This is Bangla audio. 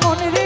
মন